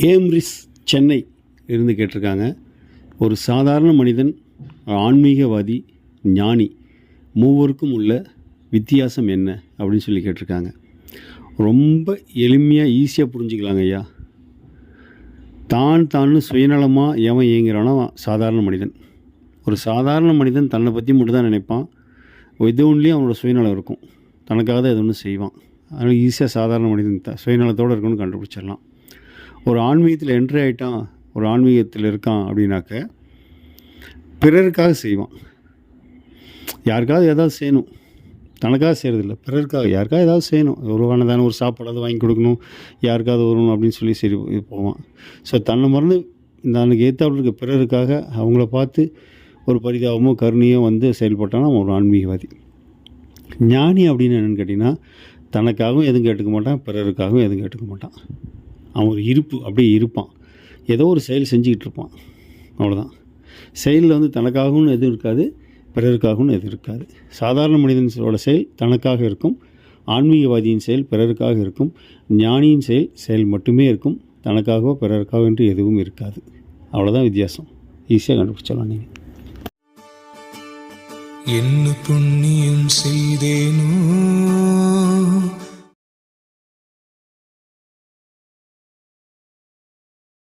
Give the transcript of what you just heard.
ஏம்ரிஸ் சென்னை இருந்து கேட்டிருக்காங்க. ஒரு சாதாரண மனிதன் ஆன்மீகவாதி ஞானி மூவருக்கும் உள்ள வித்தியாசம் என்ன அப்படின்னு சொல்லி கேட்டிருக்காங்க. ரொம்ப எளிமையாக ஈஸியாக புரிஞ்சுக்கலாங்க ஐயா. தான் தான் சுயநலமாக எவன் இயங்குறானோ சாதாரண மனிதன். ஒரு சாதாரண மனிதன் தன்னை பற்றி மட்டும் தான் நினைப்பான். எது ஒன்றுலேயும் அவனோட சுயநலம் இருக்கும். தனக்காக தான் எது ஒன்று செய்வான். அதனால் ஈஸியாக சாதாரண மனிதன் த சுயநலத்தோடு இருக்கணும்னு கண்டுபிடிச்சிடலாம். ஒரு ஆன்மீகத்தில் என்ட்ரி ஆகிட்டான் ஒரு ஆன்மீகத்தில் இருக்கான் அப்படின்னாக்க பிறருக்காக செய்வான். யாருக்காவது ஏதாவது செய்யணும். தனக்காக செய்கிறதில்ல பிறருக்காக யாருக்காவது ஏதாவது செய்யணும். ஒரு தானே ஒரு சாப்பாடாவது வாங்கி கொடுக்கணும் யாருக்காவது வரணும் அப்படின்னு சொல்லி சரி போவான். ஸோ தன்னை மறந்து இந்த அன்றைக்கு ஏற்றாப்புல இருக்க பிறருக்காக அவங்கள பார்த்து ஒரு பரிதாபமோ கருணையோ வந்து செயல்பட்டானா அவன் ஒரு ஆன்மீகவாதி. ஞானி அப்படின்னு என்னென்னு கேட்டிங்கன்னா தனக்காகவும் எதுவும் கேட்டுக்க மாட்டான் பிறருக்காகவும் எதுவும் கேட்டுக்க மாட்டான். அவன் ஒரு இருப்பு அப்படியே இருப்பான். ஏதோ ஒரு செயல் செஞ்சுக்கிட்டு இருப்பான். அவ்வளோதான் செயலில் வந்து தனக்காகவும் எதுவும் இருக்காது பிறருக்காகவும் எதுவும் இருக்காது. சாதாரண மனிதனோட செயல் தனக்காக இருக்கும். ஆன்மீகவாதியின் செயல் பிறருக்காக இருக்கும். ஞானியின் செயல் செயல் மட்டுமே இருக்கும். தனக்காகவோ பிறருக்காக என்று எதுவும் இருக்காது. அவ்வளோதான் வித்தியாசம். ஈஸியாக கண்டுபிடிச்சலாம் நீங்கள் என்ன புண்ணியம் செய்தேனோ